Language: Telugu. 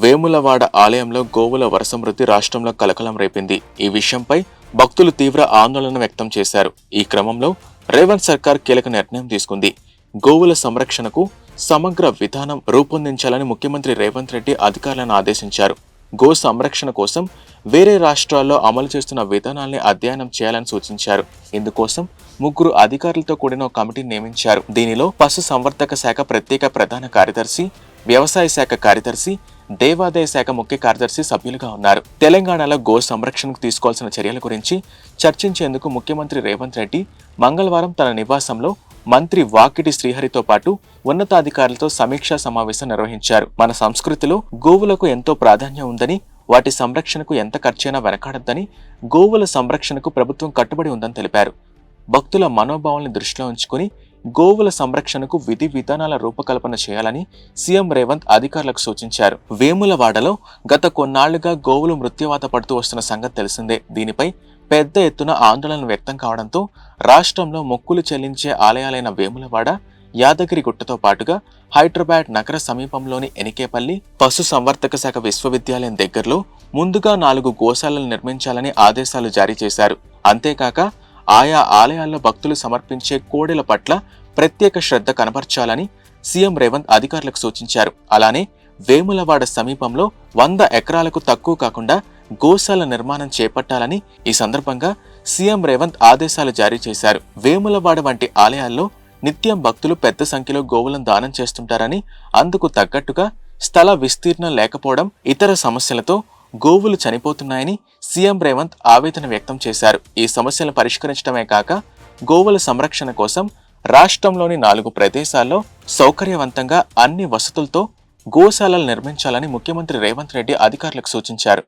వేములవాడ ఆలయంలో గోవుల వరసమృద్ధి రాష్ట్రంలో కలకలం రేపింది. ఈ విషయంపై భక్తులు తీవ్ర ఆందోళన వ్యక్తం చేశారు. ఈ క్రమంలో రేవంత్ సర్కార్ కీలక నిర్ణయం తీసుకుంది. గోవుల సంరక్షణకు సమగ్ర విధానం రూపొందించాలని ముఖ్యమంత్రి రేవంత్ రెడ్డి అధికారులను ఆదేశించారు. గో సంరక్షణ కోసం వేరే రాష్ట్రాల్లో అమలు చేస్తున్న విధానాల్ని అధ్యయనం చేయాలని సూచించారు. ఇందుకోసం ముగ్గురు అధికారులతో కూడిన ఒక కమిటీని నియమించారు. దీనిలో పశు సంవర్ధక శాఖ ప్రత్యేక ప్రధాన కార్యదర్శి వ్యవసాయ శాఖ కార్యదర్శి దేవాదాయ శాఖ ముఖ్య కార్యదర్శి సభ్యులుగా ఉన్నారు. తెలంగాణలో గో సంరక్షణకు తీసుకోవాల్సిన చర్యల గురించి చర్చించేందుకు ముఖ్యమంత్రి రేవంత్ రెడ్డి మంగళవారం తన నివాసంలో మంత్రి వాకిటి శ్రీహరితో పాటు ఉన్నతాధికారులతో సమీక్షా సమావేశం నిర్వహించారు. మన సంస్కృతిలో గోవులకు ఎంతో ప్రాధాన్యం ఉందని వాటి సంరక్షణకు ఎంత ఖర్చైనా వెనకాడద్దని గోవుల సంరక్షణకు ప్రభుత్వం కట్టుబడి ఉందని తెలిపారు. భక్తుల మనోభావాలను దృష్టిలో ఉంచుకుని గోవుల సంరక్షణకు విధి విధానాల రూపకల్పన చేయాలని సీఎం రేవంత్ అధికారులకు సూచించారు. వేములవాడలో గత కొన్నాళ్ళుగా గోవులు మృత్యువాత పడుతూ వస్తున్న సంగతి తెలిసిందే. దీనిపై పెద్ద ఎత్తున ఆందోళన వ్యక్తం కావడంతో రాష్ట్రంలో మొక్కులు చెల్లించే ఆలయాలైన వేములవాడ యాదగిరి గుట్టతో పాటుగా హైదరాబాద్ నగర సమీపంలోని ఎనికేపల్లి పశు సంవర్ధక శాఖ విశ్వవిద్యాలయం దగ్గరలో ముందుగా నాలుగు గోశాలను నిర్మించాలని ఆదేశాలు జారీ చేశారు. అంతేకాక ఆయా ఆలయాల్లో భక్తులు సమర్పించే కోడెల పట్ల ప్రత్యేక శ్రద్ధ కనబర్చాలని సీఎం రేవంత్ అధికారులకు సూచించారు. అలానే వేములవాడ సమీపంలో వంద ఎకరాలకు తక్కువ కాకుండా గోశాల నిర్మాణం చేపట్టాలని ఈ సందర్భంగా సీఎం రేవంత్ ఆదేశాలు జారీ చేశారు. వేములవాడ వంటి ఆలయాల్లో నిత్యం భక్తులు పెద్ద సంఖ్యలో గోవులను దానం చేస్తుంటారని అందుకు తగ్గట్టుగా స్థల విస్తీర్ణం లేకపోవడం ఇతర సమస్యలతో గోవులు చనిపోతున్నాయని సీఎం రేవంత్ ఆవేదన వ్యక్తం చేశారు. ఈ సమస్యలను పరిష్కరించడమే కాక గోవుల సంరక్షణ కోసం రాష్ట్రంలోని నాలుగు ప్రదేశాల్లో సౌకర్యవంతంగా అన్ని వసతులతో గోశాలలు నిర్మించాలని ముఖ్యమంత్రి రేవంత్ రెడ్డి అధికారులకు సూచించారు.